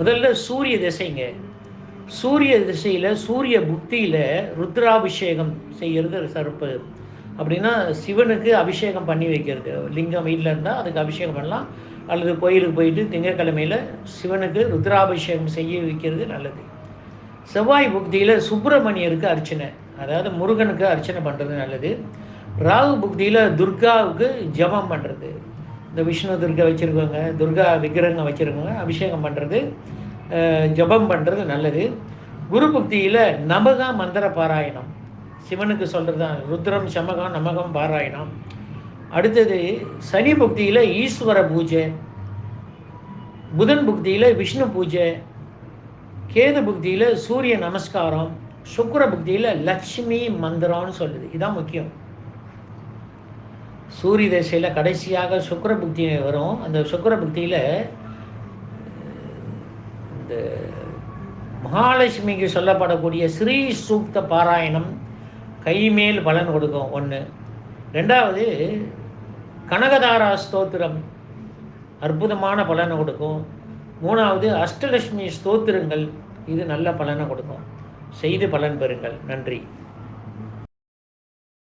முதல்ல சூரிய திசைங்க. சூரிய திசையில் சூரிய புக்தியில் ருத்ராபிஷேகம் செய்கிறது சிறப்பு. அப்படின்னா சிவனுக்கு அபிஷேகம் பண்ணி வைக்கிறது. லிங்கம் வீட்டில் இருந்தால் அதுக்கு அபிஷேகம் பண்ணலாம். அல்லது கோயிலுக்கு போயிட்டு திங்கக்கிழமையில் சிவனுக்கு ருத்ராபிஷேகம் செய்ய வைக்கிறது நல்லது. செவ்வாய் புக்தியில் சுப்பிரமணியருக்கு அர்ச்சனை. அதாவது முருகனுக்கு அர்ச்சனை பண்ணுறது நல்லது. ராகு புக்தியில் துர்காவுக்கு ஜபம் பண்ணுறது இந்த விஷ்ணு துர்கா வச்சுருக்கவங்க துர்கா விக்கிரகம் வச்சுருக்கவங்க அபிஷேகம் பண்ணுறது ஜபம் பண்ணுறது நல்லது. குரு புக்தியில் நமகா மந்திர பாராயணம். சிவனுக்கு சொல்கிறது தான் ருத்ரம் சமகம் நமகம் பாராயணம். அடுத்தது சனி புக்தியில் ஈஸ்வர பூஜை. புதன் புக்தியில் விஷ்ணு பூஜை. கேது புக்தியில் சூரிய நமஸ்காரம். சுக்கர புக்தியில் லக்ஷ்மி மந்திரம்னு சொல்லுது. இதுதான் முக்கியம். சூரிய திசையில் கடைசியாக சுக்கர புக்தி வரும். அந்த சுக்கர புக்தியில் இந்த மகாலட்சுமிக்கு சொல்லப்படக்கூடிய ஸ்ரீ சூக்த பாராயணம் கைமேல் பலன் கொடுக்கும் ஒன்று ரெண்டாவது கனகதாரா ஸ்தோத்திரம் அற்புதமான பலனை கொடுக்கும். மூணாவது அஷ்டலட்சுமி ஸ்தோத்திரங்கள் இது நல்ல பலனை கொடுக்கும். செய்து பலன் பெறுங்கள். நன்றி.